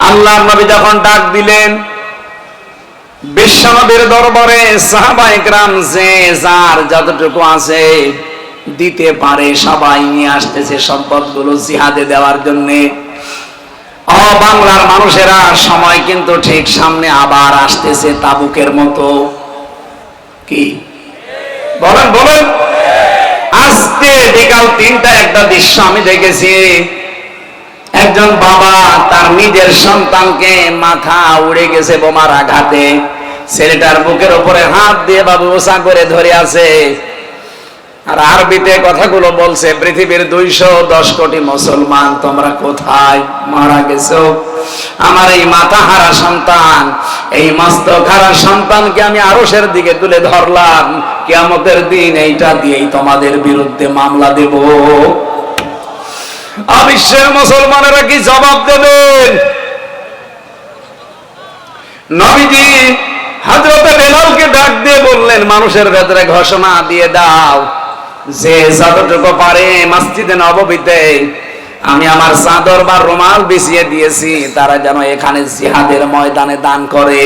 আল্লাহ নবী যখন ডাক দিলেন, বিশ্বনবীর দরবারে সাহাবা একরাম যে যার যতটুকু আছে দিতে পারে, সবাই নিয়ে আসতেছে সম্পদগুলো জিহাদে দেওয়ার জন্যে। ও বাংলার মানুষেরা সময় কিন্তু ঠিক সামনে আবার আসতেছে তাবুকের মতো। কি? বলেন বলেন। আজকে বিকাল তিনটা একটা দৃশ্য আমি দেখেছি। একজন বাবা তার নিজের সন্তানকে মাথা উড়ে গেছে বোমার আঘাতে। ছেলেটার বুকের উপরে হাত দিয়ে বাবু ওসা করে ধরে আছে। আর আরবিতে কথাগুলো বলছে, পৃথিবীর দুইশো দশ কোটি মুসলমান, তোমরা কোথায় মারা গেছো? আমার এই মাথা হারা সন্তান, এই মস্তক হারা সন্তানকে আমি আরসের দিকে তুলে ধরলাম। কিয়ামতের দিন এইটা দিয়েই তোমাদের বিরুদ্ধে মামলা দেব। অবিশ্বের মুসলমানেরা কি জবাব দেবেন নবীজি হজরতে বেলালকে ডাক দিয়ে বললেন, মানুষের ভেতরে ঘোষণা দিয়ে দাও, যে যতটুকু পারে মসজিদে নববীতে আমি আমার চাদর বা রুমাল বিছিয়ে দিয়েছি, তারা যেন এখানে জিহাদের ময়দানে দান করে।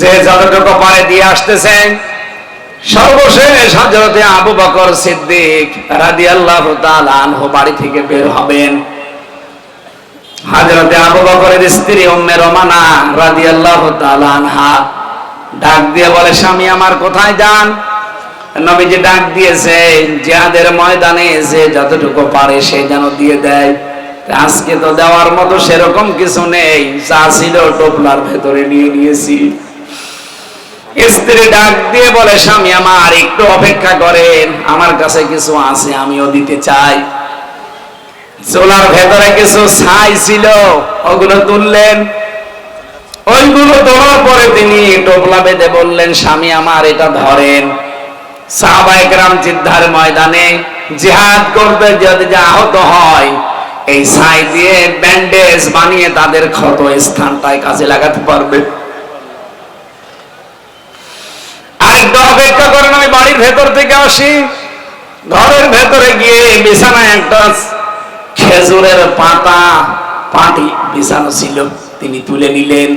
যে যতটুকু পারে দিয়ে আসতেছেন সর্বশেষ হজরতে আবু বকর সিদ্দিক রাদিয়াল্লাহু তাআলা আনহু বাড়ি থেকে বের হবেন। হযরতে আবু বকরের স্ত্রী রমানা তাআলা আনহা ডাক দিয়ে বলে, স্বামী আমার কোথায় যান? নবীজি ডাক দিয়েছে জিহাদের ময়দানে যতটুকু পারে সে যেন দিয়ে দেয়। আজকে তো দেওয়ার মতো সেরকম কিছু নেই, যা ছিল টোপলার ভেতরে নিয়ে নিয়েছি। স্ত্রী ডাক দিয়ে বলে, স্বামী আমার, একটু অপেক্ষা করেন। আমার কাছে কিছু আছে, আমিও দিতে চাই। চোলার ভেতরে কিছু ছাই ছিল, ওগুলো তুললেন। ওইগুলো তোলার পরে তিনি টোপলা বেঁধে বললেন, স্বামী আমার, এটা ধরেন। সাহাবাইকরাম জিদ্দার ময়দানে জিহাদ করতে যদি আহত হয়, এই ছাই দিয়ে ব্যান্ডেজ বানিয়ে তাদের ক্ষত স্থানটায় কাজে লাগাতে পারবে আরেকটু অপেক্ষা করেন আমি বাড়ির ভেতর থেকে আসি। ঘরের ভেতরে গিয়ে বিছানায় একটা খেজুরের পাতা, পাটি বিছানো ছিল। তিনি তুলে নিলেন,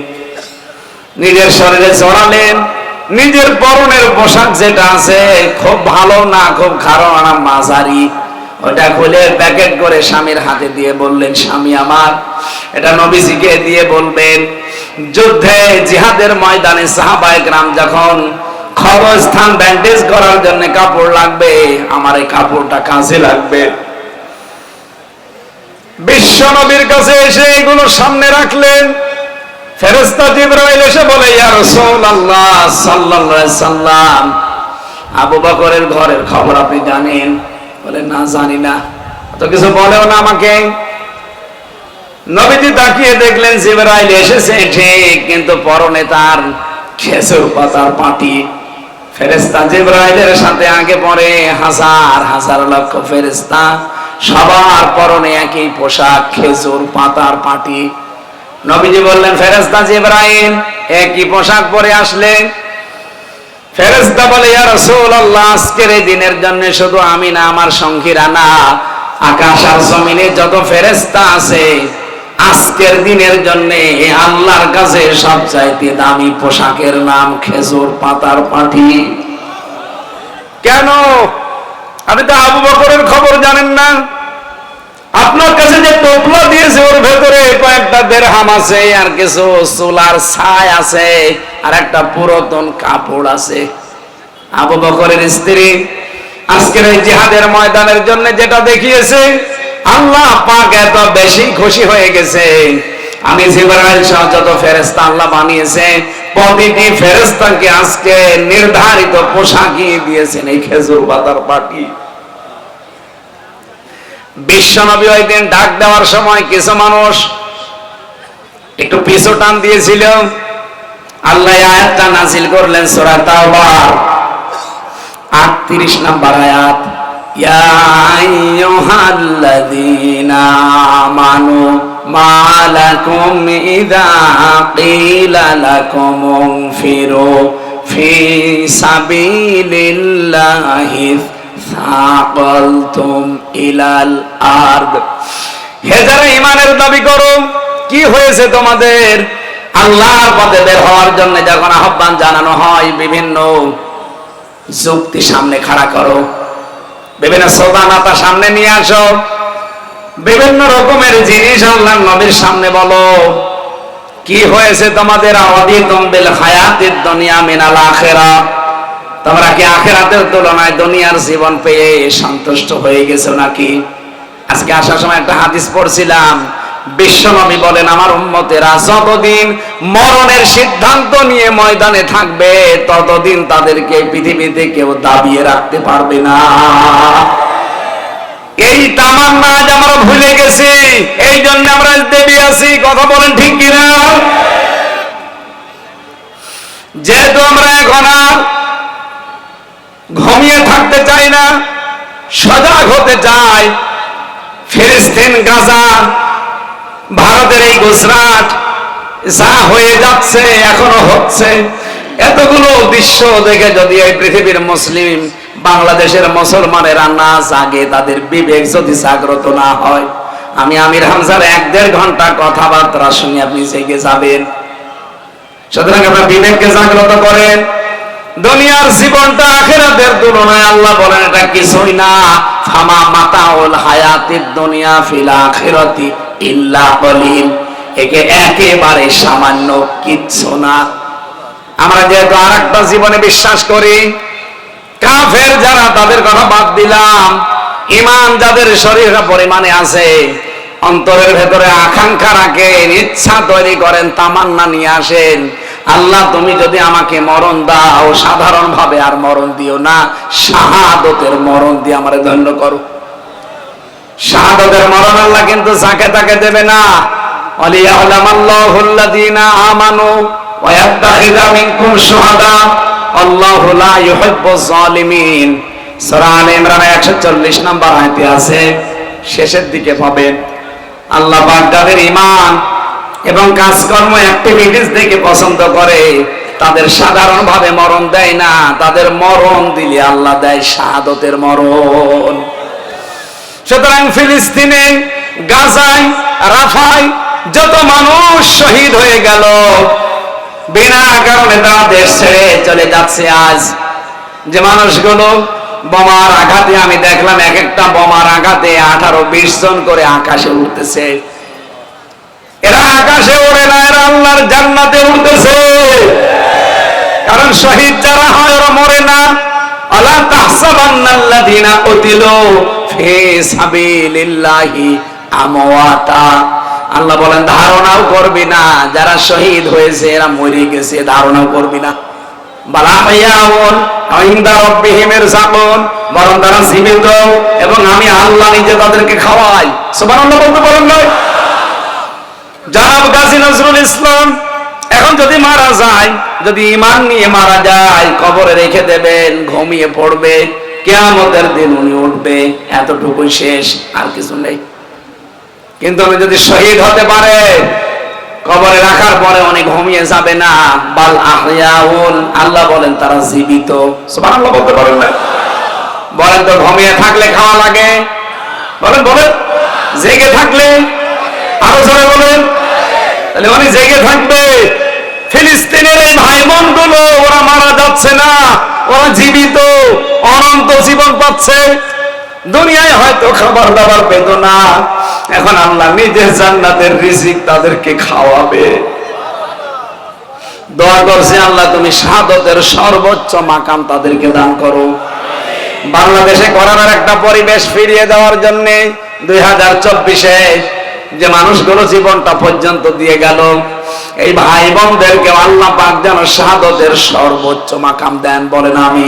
নিজের শরীরে চড়ালেন নিজের পরনের পোশাক যেটা আছে, খুব ভালো না খুব খারাপ না মাঝারি। ওটা খুলে প্যাকেট করে স্বামীর হাতে দিয়ে বললেন, স্বামী আমার, এটা নবীজিকে দিয়ে বলবেন, যুদ্ধে জিহাদের ময়দানে সাহাবায়ে গ্রাম যখন খবরস্থান ব্যান্ডেজ করার জন্য কাপড় লাগবে, আমার এই কাপড়টা কাজে লাগবে। বিশ্ব নবীর কাছে এসে এগুলো সামনে রাখলেন। ফেরেস্তা জিব্রাইল এসে বলে সাল্লাম, আবু বকরের ঘরের খবর আপনি জানেন? বলে, না, জানি না। কিছু বলেও না আমাকে। নবীজি তাকিয়ে দেখলেন জিব্রাইল এসেছে, ঠিক, কিন্তু পরনে তার খেজুর পাতার পাটি। ফেরেস্তা জিব্রাইলের সাথে আগে পরে হাজার হাজার লক্ষ ফেরেস্তা সবার পরনে একই পোশাক, খেজুর, পাতার পাটি। নবীজি বললেন ফেরেস্তা জিব্রাইল, একই পোশাক পরে আসলে? ফেরেস্তা বলে, ইয়া রাসূলুল্লাহ, আজকের এই দিনের জন্য শুধু আমি না, আমার সঙ্গীরা না, আকাশ আর জমিনে যত ফেরেস্তা আছে আজকের দিনের জন্য আল্লাহর কাছে সবচাইতে দামি পোশাকের নাম খেজুর পাতার পাটি কেন? আপনি তো আবু বকরের খবর জানেন না। আপনার কাছে যে টোপলা দিয়েছে, ওর ভেতরে কয়েকটা দেড়হাম আছে, আর কিছু সোলার ছাই আছে, আর একটা পুরাতন কাপড় আছে। আবু বকরের স্ত্রী আজকের এই জিহাদের ময়দানের জন্য যেটা দেখিয়েছে আল্লাহ পাক এত বেশি খুশি হয়ে গেছে। আমি জিবরাইল সহ যত ফেরেস্তা আল্লাহ বানিয়েছে, প্রতিটি ফেরেস্তাকে আজকে নির্ধারিত পোশাকই দিয়েছেন এই খেজুর পাতার পাটি। বিশ্বনবী ওই দিন ডাক দেওয়ার সময় কিছু মানুষ একটু পিছু টান দিয়েছিল। আল্লাহ আয়াতটা নাজিল করলেন সূরা তাওবার। 38 নাম্বার আয়াত। ইয়া আইয়ুহাল্লাযীনা আমানু মা লাকুম ইযা ক্বিলা লাকুম ইনফিরু ফি সাবিলিল্লাহি সাকালতুম ইলাল আরদ হে যারা ইমানের দাবি করো, কি হয়েছে তোমাদের? আল্লাহর পথে বের হওয়ার জন্য যখন আহ্বান জানানো হয়, বিভিন্ন যুক্তি সামনে খাড়া করো। বিভিন্ন সোদানাতা সামনে নিয়ে আসো। বিভিন্ন রকমের জিনিস আল্লাহ নবীর সামনে বলো। কি হয়েছে তোমাদের আওয়াদি তম্বিল হায়াতের দুনিয়া মিনাল আখেরা? তোমরা কি আখেরাতের তুলনায় দুনিয়ার জীবন পেয়ে সন্তুষ্ট হয়ে গেছো নাকি? আজকে আসার সময় একটা হাদিস পড়ছিলাম। বিশ্বনবী বলেন, আমার উম্মতেরা যতদিন মরণের সিদ্ধান্ত নিয়ে ময়দানে থাকবে, ততদিন তাদেরকে পৃথিবীতে কেউ দাবিয়ে রাখতে পারবে না। এই তামান্না আজ আমরা ভুলে গেছি, এই জন্য আমরা দেবী আছি, কথা বলেন ঠিক কিনা? যেহেতু আমরা এখন আর ঘুমিয়ে থাকতে চাই না, সজাগ হতে চাই ফিলিস্তিন গাজা ভারতের এই গুজরাট যা হয়ে যাচ্ছে, এখনও হচ্ছে, এতগুলো দৃশ্য দেখে যদি এই পৃথিবীর মুসলিম বাংলাদেশের মুসলমানেরা না জাগে, তাদের বিবেক যদি জাগ্রত না হয়। আমি আমির হামজার এক দেড় ঘণ্টা কথাবার্তা শুনে আপনি জেগে যাবেন। সুতরাং আপনার বিবেককে জাগ্রত করেন। দুনিয়ার জীবনটা আখেরাতের তুলনায় আল্লাহ বলেন, এটা কিছুই না। ফামা মাতাউল হায়াতিদ দুনিয়া ফিল আখিরাতি ইল্লা কলিল একে একেবারে সামান্য কিচ্ছু না। আমরা যেহেতু আর একটা জীবনে বিশ্বাস করি, কাফের যারা তাদের কথা বাদ দিলাম ইমান যাদের শরীরে পরিমাণে আছে, অন্তরের ভেতরে আকাঙ্ক্ষা রাখেন, ইচ্ছা তৈরি করেন, তামান্না নিয়ে আসেন, আল্লাহ তুমি যদি আমাকে মরণ দাও সাধারণ ভাবে আর মরণ দিও না, শাহাদতের মরণ দিয়ে আমার ধন্য করো। শাহাদতের মরণ আল্লাহ কিন্তু যাকে তাকে দেবে না। অলিয়াল্লাহুল্লাযীনা আমানু ওয়া ইয়াত্তাখিযা মিনকুম শুহাদা। আল্লাহু লা ইউহিব্বুজ জালিমিন সূরা আলে ইমরান 140 নম্বর আয়াতে আছে, শেষের দিকে পাবেন আল্লাহ পাক যাদের ঈমান এবং কাজকর্ম অ্যাক্টিভিটিস দেখে পছন্দ করে, তাদের সাধারণভাবে মরণ দেয় না। তাদের মরণ দিলে আল্লাহ দেয় শাহাদতের মরণ। সুতরাং ফিলিস্তিনে, গাজায়, রাফায় যত মানুষ শহীদ হয়ে গেল, বিনা কারণে তারা দেশ ছেড়ে চলে যাচ্ছে আজ। যে মানুষগুলো বোমার আঘাতে, আমি দেখলাম এক একটা বোমার আঘাতে আঠারো, বিশ জন করে আকাশে উঠতেছে এরা আকাশে ওড়ে না, এরা আল্লাহর জান্নাতে উঠতেছে কারণ শহীদ যারা হয়, ওরা মরে না। আলা তাহসাবান্নাল্লাযীনা ফি সাবিলিল্লাহি আমওয়াতা। আল্লাহ বলেন, ধারণাও করবি না, যারা শহীদ হয়েছে এরা মরে গেছে, ধারণাও করবি না। বালা রাব্বিহিমের বরং তারা জীবিত এবং আমি আল্লাহ নিজে তাদেরকে খাওয়াই। সুবহানাল্লাহ বলতে পারেন নয় জনাব গাজী নজরুল ইসলাম যদি মারা যায়, যদি ইমান নিয়ে মারা যায়, কবরে রেখে দেবেন, ঘুমিয়ে পড়বে, কেয়ামতের দিন উনি উঠবে এতটুকু শেষ, আর কিছু নেই। কিন্তু উনি যদি শহীদ হতে পারে, কবরে রাখার পরে উনি ঘুমিয়ে যাবে না। বাল আহিয়াউন, আল্লাহ বলেন তারা জীবিত। সুবহানাল্লাহ বলতে পারেন না। বলেন তো ঘুমিয়ে থাকলে খাওয়া লাগে? বলেন বলেন। জেগে থাকলে আরও জোরে বলেন। তাহলে উনি জেগে থাকবে। ফিলিস্তিনের এই ভাই বোনগুলো ওরা মারা যাচ্ছে না, ওরা জীবিত, অনন্ত জীবন পাচ্ছে। দুনিয়ায় হয়তো খাবার দাবার পেত না। এখন আল্লাহ নিজের জান্নাতের রিজিক তাদেরকে খাওয়াবে। দোয়া করছে, আল্লাহ তুমি শাহাদতের সর্বোচ্চ মাকাম তাদেরকে দান করো। বাংলাদেশে করোনার একটা পরিবেশ ফিরিয়ে দেওয়ার জন্য দুই হাজার চব্বিশে যে মানুষগুলো জীবনটা পর্যন্ত দিয়ে গেল। এই ভাই বোনদেরকে আল্লাহ পাক যেন শাহাদতের সর্বোচ্চ মাকাম দেন, বলেন আমি